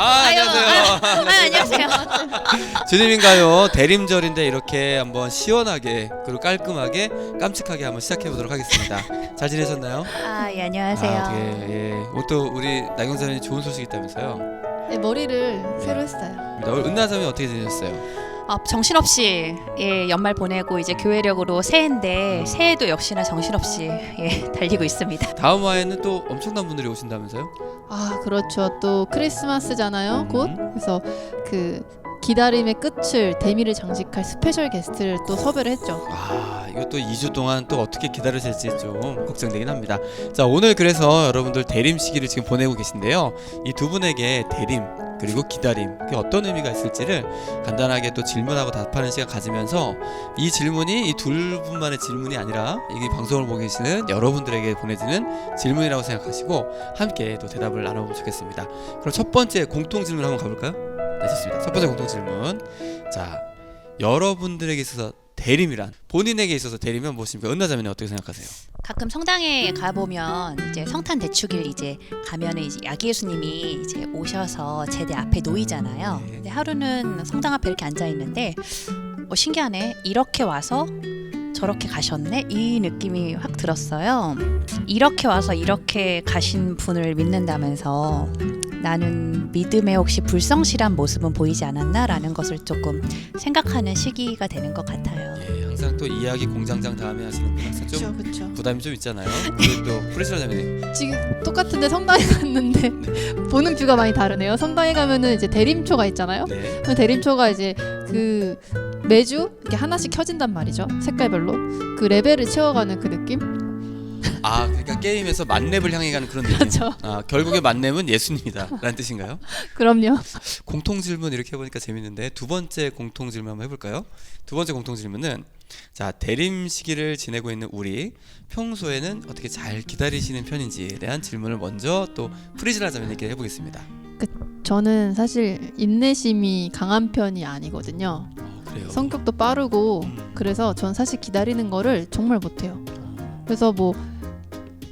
아, 아유, 안녕하세요. 아, 안녕하세요. 주님인가요? 대림절인데 이렇게 한번 시원하게 그리고 깔끔하게 깜찍하게 한번 시작해 보도록 하겠습니다. 잘 지내셨나요? 아, 예, 안녕하세요. 아, 되게 예. 오늘 또 우리 나경사님 좋은 소식 있다면서요? 네, 머리를 새로 했어요. 오늘 은나사님 어떻게 지내셨어요? 아, 정신없이 예, 연말 보내고 이제 교회력으로 새해인데 새해도 역시나 정신없이 예, 달리고 있습니다. 다음 화에는 또 엄청난 분들이 오신다면서요? 아 그렇죠. 또 크리스마스잖아요. 음. 곧 그래서 그 기다림의 끝을 대미를 장식할 스페셜 게스트를 또 섭외를 했죠. 아, 또 2주 동안 또 어떻게 기다려질지 좀 걱정되긴 합니다. 자, 오늘 그래서 여러분들 대림 시기를 지금 보내고 계신데요. 이 두 분에게 대림 그리고 기다림 그게 어떤 의미가 있을지를 간단하게 또 질문하고 답하는 시간 가지면서 이 질문이 이 둘 분만의 질문이 아니라 이 방송을 보고 계시는 여러분들에게 보내지는 질문이라고 생각하시고 함께 또 대답을 나눠보면 좋겠습니다. 그럼 첫 번째 공통 질문 한번 가볼까요? 네, 좋습니다. 첫 번째 공통 질문. 자, 여러분들에게 있어서 대림이란 본인에게 있어서 대림은 무엇입니까? 은나자매는 어떻게 생각하세요? 가끔 성당에 가 보면 이제 성탄 대축일 이제 가면은 이제 야기 예수님이 이제 오셔서 제대 앞에 놓이잖아요. 네. 근데 하루는 성당 앞에 이렇게 앉아 있는데 어, 신기하네. 이렇게 와서 저렇게 가셨네. 이 느낌이 확 들었어요. 이렇게 와서 이렇게 가신 분을 믿는다면서 나는 믿음에 혹시 불성실한 모습은 보이지 않았나라는 것을 조금 생각하는 시기가 되는 것 같아요. 예, 항상 또 이야기 공장장 다음에 하시는 분 항상 좀 그렇죠, 그렇죠. 부담이 좀 있잖아요. 그리고 또 프레시라 자매님. 지금 똑같은데 성당에 갔는데 보는 뷰가 많이 다르네요. 성당에 가면은 이제 대림초가 있잖아요. 네. 그 대림초가 이제 그 매주 이렇게 하나씩 켜진단 말이죠. 색깔별로 그 레벨을 채워가는 그 느낌. 아, 그러니까 게임에서 만렙을 향해 가는 그런 느낌. 그렇죠. 아, 결국에 만렙은 예수님이다라는 뜻인가요? 그럼요. 공통 질문 이렇게 해보니까 재밌는데 두 번째 공통 질문 한번 해볼까요? 두 번째 공통 질문은 자 대림 시기를 지내고 있는 우리 평소에는 어떻게 잘 기다리시는 편인지에 대한 질문을 먼저 또 프리즈라 자매님께 해보겠습니다. 저는 사실 인내심이 강한 편이 아니거든요. 어, 그래요. 성격도 빠르고 음. 그래서 전 사실 기다리는 거를 정말 못해요. 그래서 뭐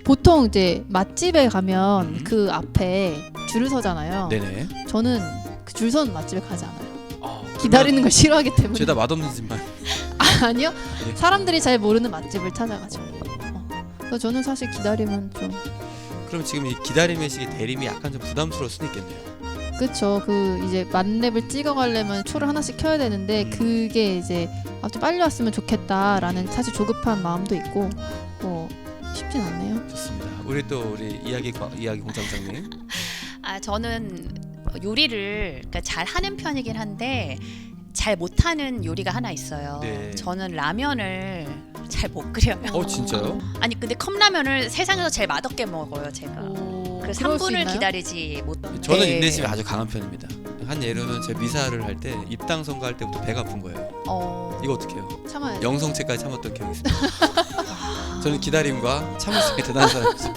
보통 이제 맛집에 가면 음. 그 앞에 줄을 서잖아요. 네네. 저는 그 줄 서는 맛집에 가지 않아요. 어, 기다리는 걸 싫어하기 때문에. 죄다 맛없는 집만. 아니요. 네. 사람들이 잘 모르는 맛집을 찾아가죠. 어. 그래서 저는 사실 기다리면 좀 그럼 지금 이 기다림의 시기 대림이 약간 좀 부담스러울 수도 있겠네요. 그쵸. 그 이제 만렙을 찍어가려면 초를 하나씩 켜야 되는데 음. 그게 이제 아, 좀 빨리 왔으면 좋겠다라는 사실 조급한 마음도 있고 뭐 쉽진 않네요. 좋습니다. 우리 또 우리 이야기 과- 이야기 공장장님. 아 저는 요리를 그러니까 잘 하는 편이긴 한데 잘 못하는 요리가 하나 있어요. 네. 저는 라면을 잘 못 끓여요. 어 진짜요? 아니 근데 컵라면을 세상에서 제일 맛없게 먹어요 제가. 오, 그 그럴 수 3분을 있나요? 기다리지 못. 저는 네. 인내심이 아주 강한 편입니다. 한 예로는 제 미사를 할 때 입당 선거할 때부터 배가 아픈 거예요. 어. 이거 어떻게 해요? 참아야 영성체까지 참았던 기억이 있습니다. 저는 기다림과 참을성이 대단한 사람이죠.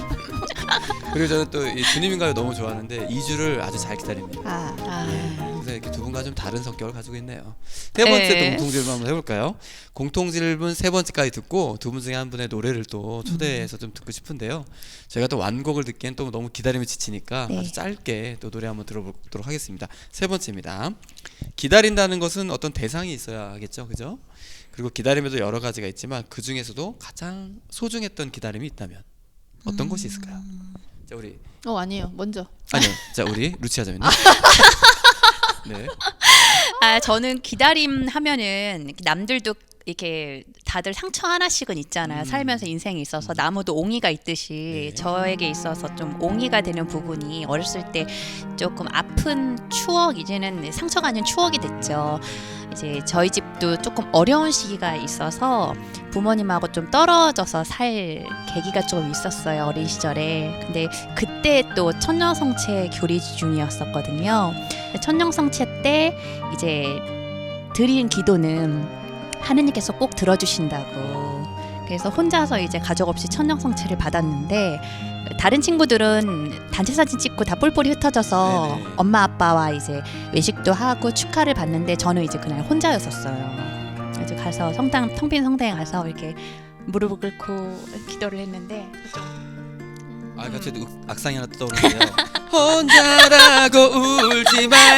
그리고 저는 또 이 주님인가요 너무 좋아하는데 2주를 아주 잘 기다립니다. 아, 아. 그래서 이렇게 두 분과 좀 다른 성격을 가지고 있네요. 세 번째 또 네. 공통 질문 한번 해볼까요? 공통 질문 세 번째까지 듣고 두 분 중에 한 분의 노래를 또 초대해서 좀 듣고 싶은데요. 저희가 또 완곡을 듣기엔 또 너무 기다림에 지치니까 네. 아주 짧게 또 노래 한번 들어보도록 하겠습니다. 세 번째입니다. 기다린다는 것은 어떤 대상이 있어야 하겠죠, 그죠? 그리고 기다림에도 여러 가지가 있지만 그 중에서도 가장 소중했던 기다림이 있다면 어떤 것이 있을까요? 자 우리 어 아니에요. 먼저. 아니요, 자 우리 루치아 자매님. 네. 아 저는 기다림 하면은 남들도 이렇게 다들 상처 하나씩은 있잖아요. 음. 살면서 인생에 있어서 나무도 옹이가 있듯이 네. 저에게 있어서 좀 옹이가 되는 부분이 어렸을 때 조금 아픈 추억 이제는 상처가 아닌 추억이 됐죠. 이제 저희 집도 조금 어려운 시기가 있어서 부모님하고 좀 떨어져서 살 계기가 좀 있었어요 어린 시절에. 근데 그때 또 천녀성체 교리 중이었었거든요. 천녀성체 때 이제 드린 기도는 하느님께서 꼭 들어주신다고. 그래서 혼자서 이제 가족 없이 천녀성체를 받았는데 다른 친구들은 단체 사진 찍고 다 뿔뿔이 흩어져서 네네. 엄마 아빠와 이제 외식도 하고 축하를 받는데 저는 이제 그날 혼자였었어요. 그래서 가서 성당 텅 빈 성당에 가서 이렇게 무릎을 꿇고 기도를 했는데 좀아 갑자기 또 악상이 하나 떠오르는데요. 혼자라고 울지 말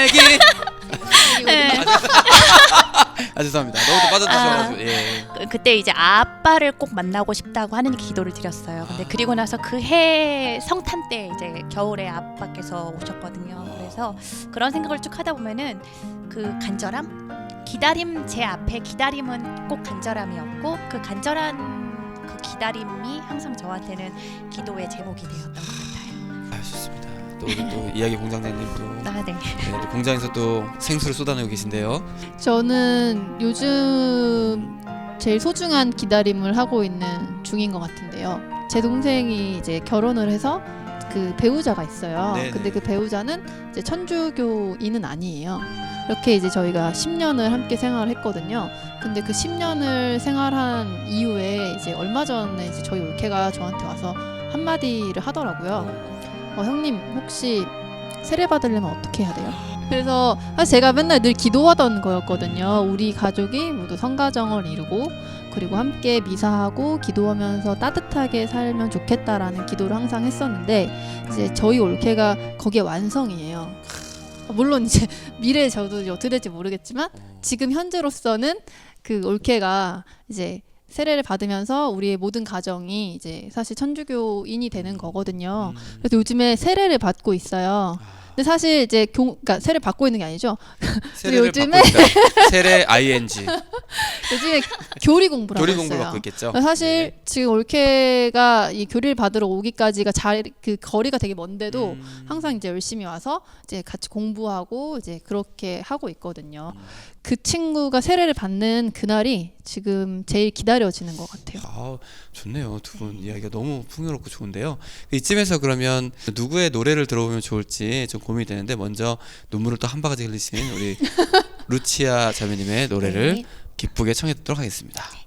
아 죄송합니다. 너무 또 빠져드셔가지고 예. 그- 그때 이제 아빠를 꼭 만나고 싶다고 하느님께 기도를 드렸어요. 근데 아. 그리고 나서 그 해 성탄 때 이제 겨울에 아빠께서 오셨거든요. 그래서 그런 생각을 쭉 하다 보면은 그 간절함, 기다림 제 앞에 기다림은 꼭 간절함이었고 그 간절한 그 기다림이 항상 저한테는 기도의 제목이 되었던 것 같아요. 아 좋습니다. 또 우리 또 이야기 공장장님도 아, 네. 네, 또 공장에서 또 생수를 쏟아내고 계신데요. 저는 요즘 제일 소중한 기다림을 하고 있는 중인 것 같은데요. 제 동생이 이제 결혼을 해서 그 배우자가 있어요. 네네. 근데 그 배우자는 이제 천주교인은 아니에요. 이렇게 이제 저희가 10년을 함께 생활을 했거든요. 근데 그 10년을 생활한 이후에 이제 얼마 전에 이제 저희 올케가 저한테 와서 한마디를 하더라고요. 어, 형님 혹시 세례 받으려면 어떻게 해야 돼요? 그래서 사실 제가 맨날 늘 기도하던 거였거든요. 우리 가족이 모두 성가정을 이루고 그리고 함께 미사하고 기도하면서 따뜻하게 살면 좋겠다라는 기도를 항상 했었는데 이제 저희 올케가 거기에 완성이에요. 물론 이제 미래에 저도 어떻게 될지 모르겠지만 지금 현재로서는 그 올케가 이제 세례를 받으면서 우리의 모든 가정이 이제 사실 천주교인이 되는 거거든요. 음. 그래서 요즘에 세례를 받고 있어요. 근데 사실 이제 교, 그러니까 세례 받고 있는 게 아니죠. 세례를 요즘에-. 세례 ing 요즘에 교리 공부를 교리 하고 공부를. 받고 있겠죠. 사실 네. 지금 올케가 이 교리를 받으러 오기까지가 잘그 거리가 되게 먼데도 음. 항상 이제 열심히 와서 이제 같이 공부하고 이제 그렇게 하고 있거든요. 음. 그 친구가 세례를 받는 그날이 지금 제일 기다려지는 것 같아요. 아, 좋네요. 두 분 이야기가 너무 풍요롭고 좋은데요. 이쯤에서 그러면 누구의 노래를 들어보면 좋을지 좀 고민이 되는데 먼저 눈물을 또 한 바가지 흘리신 우리 루치아 자매님의 노래를 네. 기쁘게 청해 듣도록 하겠습니다. 사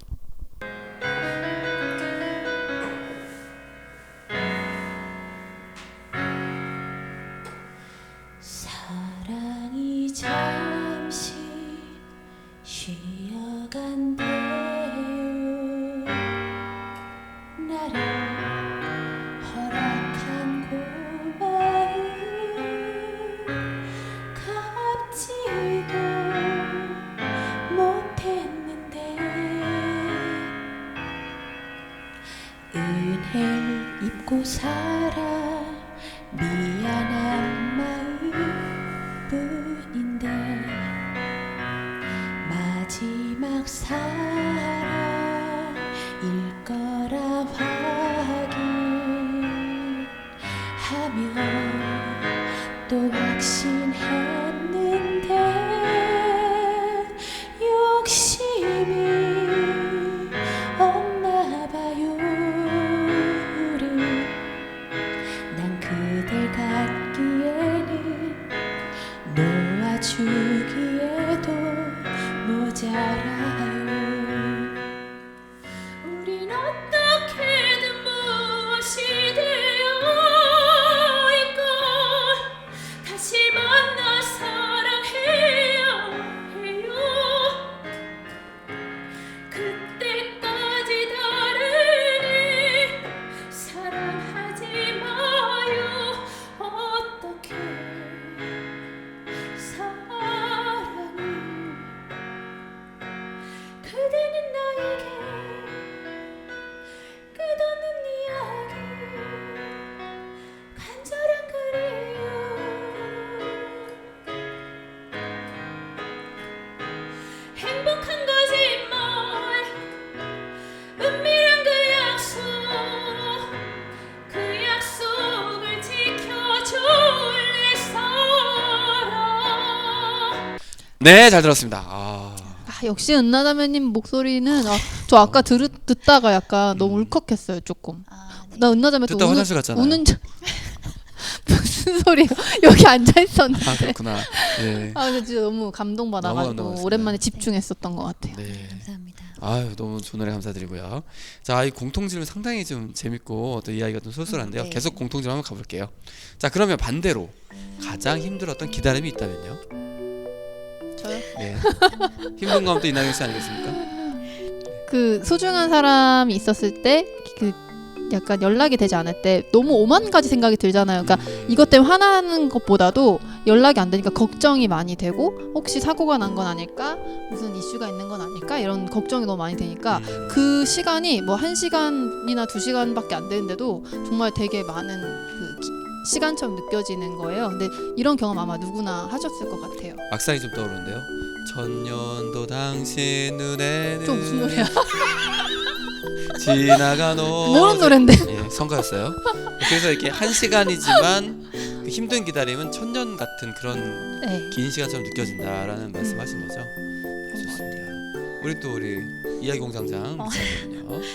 그대는 나에게 끝없는 이야기. 간절한 그리움. 행복한 거짓말 은밀한 그 약속. 그 약속을 지켜줄래 사랑 네, 잘 들었습니다. 역시 은나다매님 목소리는 아, 저 아까 들, 듣다가 약간 너무 울컥했어요 조금. 아, 네. 나 은나다매 또 듣다 우는, 화장실 갔잖아요. 우는 줄 무슨 소리야? 여기 앉아 있었는데. 아 그렇구나. 네. 아 근데 진짜 너무 너무 감동받아가지고. 오랜만에 집중했었던 것 같아요. 네. 감사합니다. 아유 너무 좋은 노래 감사드리고요. 자, 이 공통 질문 상당히 좀 재밌고 또 이야기가 좀 쏠쏠한데요. 음, 네. 계속 공통 질문 한번 가볼게요. 자, 그러면 반대로 가장 힘들었던 기다림이 있다면요? 저요? 네. 힘든 건또 이나경 씨 아니겠습니까? 그 소중한 사람이 있었을 때 그 약간 연락이 되지 않을 때 너무 오만 가지 생각이 들잖아요. 그러니까 이것 때문에 화나는 것보다도 연락이 안 되니까 걱정이 많이 되고 혹시 사고가 난 건 아닐까 무슨 이슈가 있는 건 아닐까 이런 걱정이 너무 많이 되니까 음. 그 시간이 뭐 한 시간이나 두 시간밖에 안 되는데도 정말 되게 많은 시간처럼 느껴지는 거예요. 근데 이런 경험 아마 누구나 하셨을 것 같아요. 악상이 좀 떠오르는데요. 천년도 당신 눈에는 좀 무슨 노래야? 지나간 오 모르는 노래인데. 예, 성가였어요. 그래서 이렇게 한 시간이지만 그 힘든 기다림은 천년 같은 그런 네. 긴 시간처럼 느껴진다라는 말씀하신 거죠. 우리 또 우리 이야기 공장장 어.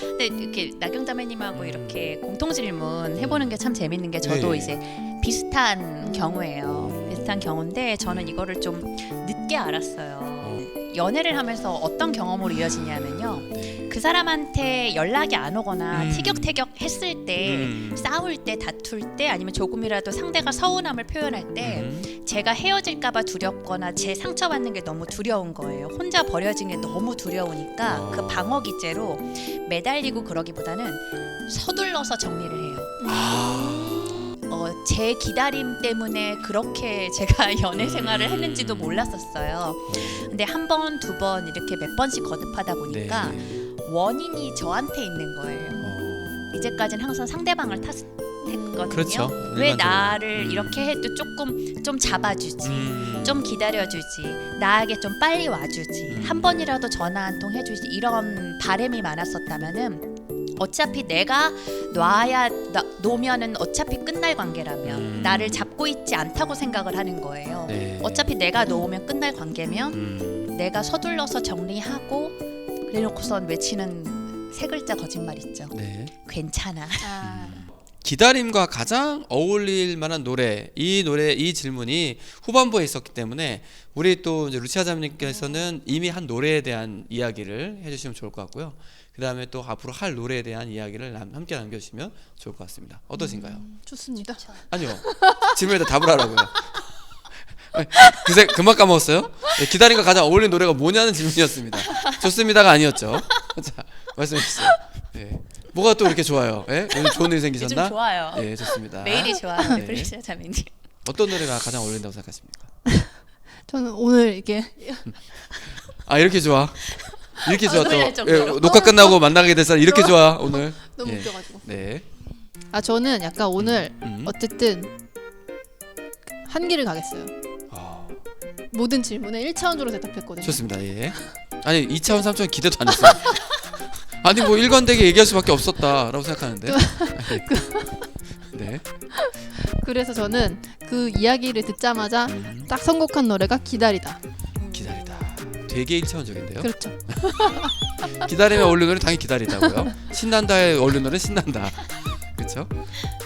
근데 이렇게 나경 자매님하고 이렇게 공통 질문 해보는 게 참 재밌는 게 저도 네. 이제 비슷한 경우예요. 비슷한 경우인데 저는 이거를 좀 늦게 알았어요. 어, 연애를 하면서 어떤 경험으로 이어지냐면요. 네. 그 사람한테 연락이 안 오거나 음. 티격태격 했을 때 음. 싸울 때 다툴 때 아니면 조금이라도 상대가 서운함을 표현할 때 음. 제가 헤어질까봐 두렵거나 제 상처받는 게 너무 두려운 거예요. 혼자 버려진 게 너무 두려우니까 어. 그 방어 기제로 매달리고 그러기보다는 서둘러서 정리를 해요. 아. 어, 제 기다림 때문에 그렇게 제가 연애 생활을 했는지도 몰랐었어요. 근데 한 번, 두 번 이렇게 몇 번씩 거듭하다 보니까 네. 원인이 저한테 있는 거예요. 어. 이제까지는 항상 상대방을 탓했거든요. 그렇죠. 왜 일반적으로. 나를 음. 이렇게 해도 조금 좀 잡아주지. 음. 좀 기다려주지 나에게 좀 빨리 와주지 음. 한 번이라도 전화 한 통 해주지 이런 바램이 많았었다면은 어차피 내가 놔야 놔- 놓으면은 어차피 끝날 관계라면 음. 나를 잡고 있지 않다고 생각을 하는 거예요 네. 어차피 내가 놓으면 끝날 관계면 음. 내가 서둘러서 정리하고 그래놓고선 외치는 세 글자 거짓말 있죠 네. 괜찮아 기다림과 가장 어울릴 만한 노래 이 노래 이 질문이 후반부에 있었기 때문에 우리 또 이제 루치아 자매님께서는 이미 한 노래에 대한 이야기를 해주시면 좋을 것 같고요. 그 다음에 또 앞으로 할 노래에 대한 이야기를 남- 함께 남겨주시면 좋을 것 같습니다. 어떠신가요? 좋습니다. 아니요 질문에다 답을 하라고요. 그새 금방 까먹었어요? 네, 기다림과 가장 어울리는 노래가 뭐냐는 질문이었습니다. 좋습니다가 아니었죠. 자 말씀해 주세요. 네. 뭐가 또 이렇게 좋아요? 예? 오늘 좋은 일 요즘 생기셨나? 좋아요 예, 좋습니다. 매일이 좋아요 네. 프리시아 자매님 어떤 노래가 가장 어울린다고 생각하십니까? 저는 오늘 이게 아 이렇게 좋아. 이렇게 좋아 또 놀랄 정도로. 예, 녹화 끝나고 만나게 될 사람 이렇게 좋아 오늘. 너무 예. 웃겨가지고. 네. 아 저는 약간 오늘 음. 어쨌든 한 길을 가겠어요. 어, 모든 질문에 1차원적으로 대답했거든요. 좋습니다. 예. 아니 2차원 3차원 기대도 안 했어요. 아니 뭐 일관되게 얘기할 수밖에 없었다라고 생각하는데. 네. 그래서 저는 그 이야기를 듣자마자 음, 딱 선곡한 노래가 기다리다. 기다리다. 되게 1차원적인데요. 그렇죠. 기다림에 어울리는 노래 당연히 기다리다고요. 신난다에 어울리는 노래 신난다. 그렇죠?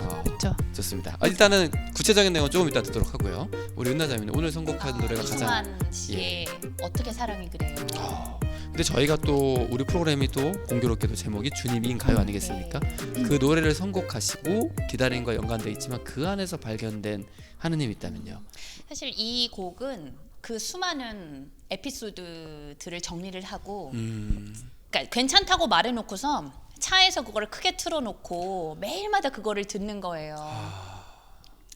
어, 그렇죠. 좋습니다. 아, 일단은 구체적인 내용은 조금 이따 듣도록 하고요. 우리 은나자매는 오늘 선곡한 노래가 가장 이승환 씨의 어떻게 사랑이 그래요 어, 근데 저희가 또 우리 프로그램이 또 공교롭게도 제목이 주님인 가요 아니겠습니까? 그 노래를 선곡하시고 기다림과 연관돼 있지만 그 안에서 발견된 하느님이 있다면요. 사실 이 곡은 그 수많은 에피소드들을 정리를 하고 음, 그러니까 괜찮다고 말해놓고서 차에서 그거를 크게 틀어놓고 매일마다 그거를 듣는 거예요.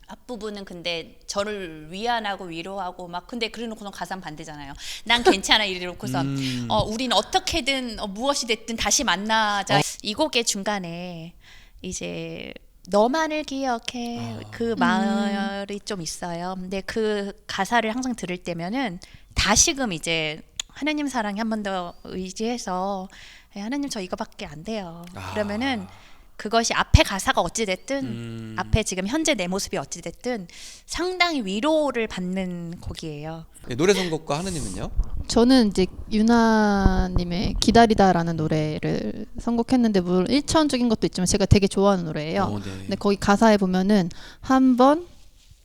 앞부분은 근데 저를 위안하고 위로하고 막 근데 그래놓고선 가사는 반대잖아요. 난 괜찮아 이래놓고선 음, 어 우린 어떻게든 어, 무엇이 됐든 다시 만나자. 이 곡의 중간에 이제 너만을 기억해 아. 그 말이 좀 있어요. 근데 그 가사를 항상 들을 때면은 다시금 이제 하나님 사랑에 한 번 더 의지해서 예, 하나님 저 이거밖에 안 돼요. 아. 그러면은 그것이 앞에 가사가 어찌 됐든 음, 앞에 지금 현재 내 모습이 어찌 됐든 상당히 위로를 받는 곡이에요. 네, 노래 선곡과 하느님은요? 저는 이제 유나님의 기다리다라는 노래를 선곡했는데 물론 1차원적인 것도 있지만 제가 되게 좋아하는 노래예요. 어, 네. 근데 거기 가사에 보면은 한 번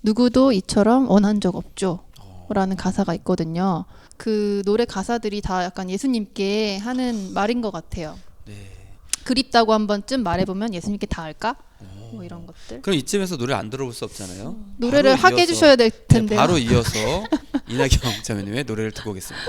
누구도 이처럼 원한 적 없죠. 어, 라는 가사가 있거든요. 그 노래 가사들이 다 약간 예수님께 하는 말인 것 같아요. 네. 그립다고 한 번쯤 말해보면 예수님께 다 할까? 뭐 이런 것들. 그럼 이쯤에서 노래 안 들어볼 수 없잖아요. 노래를 하게 해주셔야 될 네, 텐데. 바로 이어서 이나경 자매님의 노래를 듣고 오겠습니다.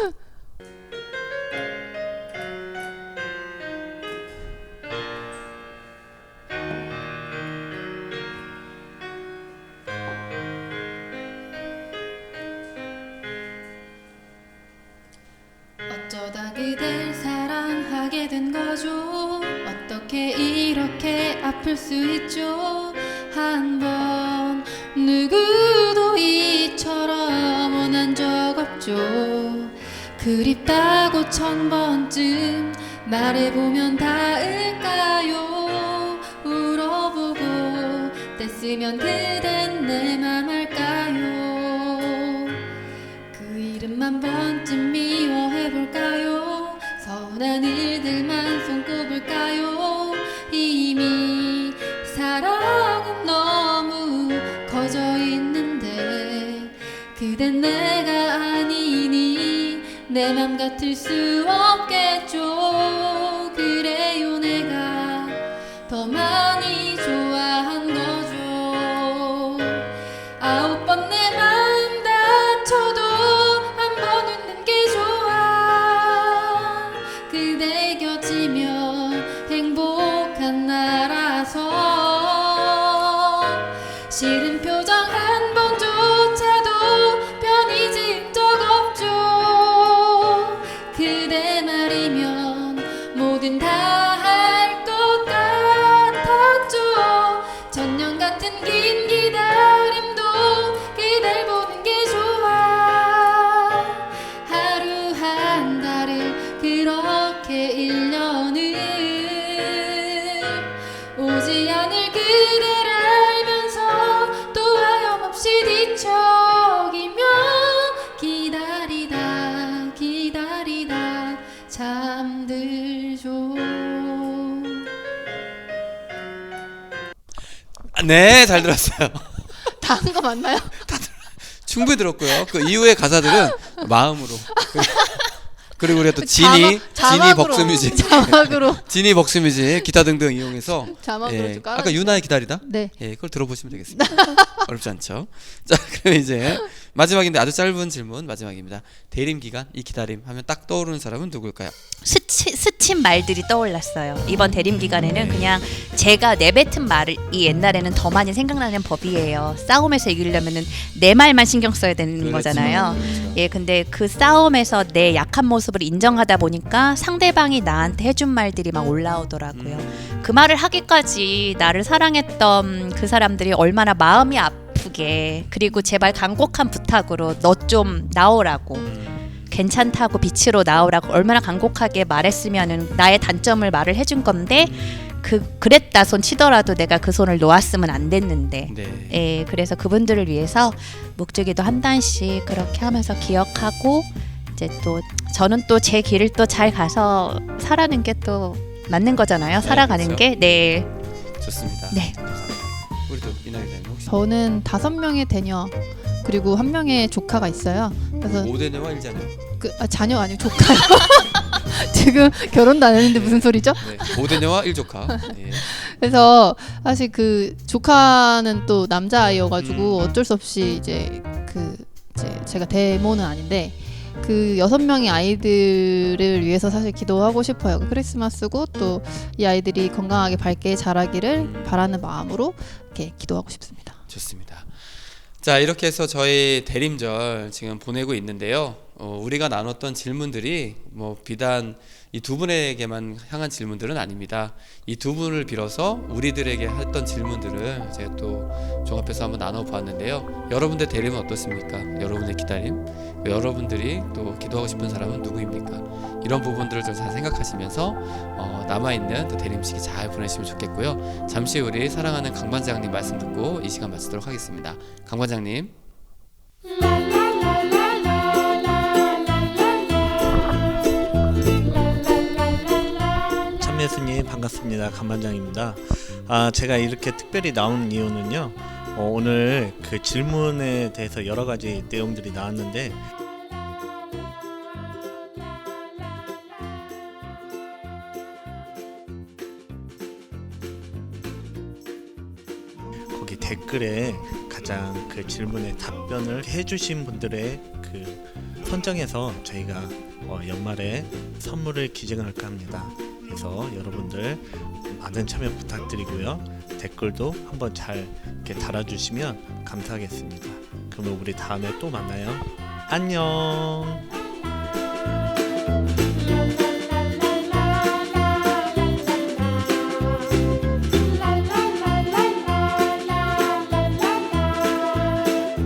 아플 수 있죠. 한 번 누구도 이처럼 원한 적 없죠. 그립다고 천 번쯤 말해보면 닿을까요? 울어보고 뗐으면 그댄 내 맘 알까요? 그 이름만 번쯤 미 내 맘 같을 수 없겠죠 네, 잘 들었어요. 다 한 거 맞나요? 충분히 들었고요. 그 이후의 가사들은 마음으로. 그리고 우리가 또 지니, 지니 자막으로, 벅스뮤직, 자막으로 지니 벅스뮤직 기타 등등 이용해서 자막으로 예, 좀 깔아. 아까 유나의 기다리다. 네. 예, 그걸 들어보시면 되겠습니다. 어렵지 않죠? 자, 그럼 이제 마지막인데 아주 짧은 질문 마지막입니다. 대림 기간 이 기다림 하면 딱 떠오르는 사람은 누굴까요? 스치, 스친 말들이 떠올랐어요. 이번 대림 기간에는 그냥 제가 내뱉은 말이 옛날에는 더 많이 생각나는 법이에요. 싸움에서 이기려면은 내 말만 신경 써야 되는 그렇죠. 거잖아요. 그렇죠. 예, 근데 그 싸움에서 내 약한 모습을 인정하다 보니까 상대방이 나한테 해준 말들이 막 올라오더라고요. 음, 그 말을 하기까지 나를 사랑했던 그 사람들이 얼마나 마음이 아 프게 그리고 제발 간곡한 부탁으로 너 좀 나오라고 음, 괜찮다고 빛으로 나오라고 얼마나 간곡하게 말했으면은 나의 단점을 말을 해준 건데 그 그랬다 손 치더라도 내가 그 손을 놓았으면 안 됐는데 네. 예 그래서 그분들을 위해서 묵주기도 한 단씩 그렇게 하면서 기억하고 이제 또 저는 또 제 길을 또 잘 가서 살아는 게 또 맞는 거잖아요 살아가는 그렇죠. 게 네. 좋습니다. 네. 감사합니다. 우리 또 이나 기자님 혹시 저는 다섯 명의 대녀 그리고 한 명의 조카가 있어요. 그래서 5대녀와 1자녀. 그 아, 자녀 아니고 조카요. 지금 결혼도 안 했는데 무슨 소리죠? 네. 5대녀와 1조카. 예. 그래서 사실 그 조카는 또 남자 아이여가지고 음. 어쩔 수 없이 이제 그 이제 제가 대모는 아닌데 그 여섯 명의 아이들을 위해서 사실 기도하고 싶어요. 그 크리스마스고 또 이 아이들이 건강하게 밝게 자라기를 바라는 마음으로 이렇게 기도하고 싶습니다. 좋습니다. 자 이렇게 해서 저희 대림절 지금 보내고 있는데요. 어, 우리가 나눴던 질문들이 뭐 비단 이 두 분에게만 향한 질문들은 아닙니다. 이 두 분을 빌어서 우리들에게 했던 질문들을 제가 또 종합해서 한번 나눠보았는데요. 여러분들 대림은 어떻습니까? 여러분의 기다림, 여러분들이 또 기도하고 싶은 사람은 누구입니까? 이런 부분들을 좀 잘 생각하시면서 어, 남아있는 또 대림식이 잘 보내시면 좋겠고요. 잠시 우리 사랑하는 강반장님 말씀 듣고 이 시간 마치도록 하겠습니다. 강반장님. 예수님 반갑습니다. 감반장입니다. 아 제가 이렇게 특별히 나온 이유는요. 어, 오늘 그 질문에 대해서 여러 가지 내용들이 나왔는데 거기 댓글에 가장 그 질문에 답변을 해주신 분들의 그 선정해서 저희가 어, 연말에 선물을 기증할까 합니다. 그래서 여러분들 많은 참여 부탁드리고요. 댓글도 한번 잘 이렇게 달아주시면 감사하겠습니다. 그러면 우리 다음에 또 만나요. 안녕.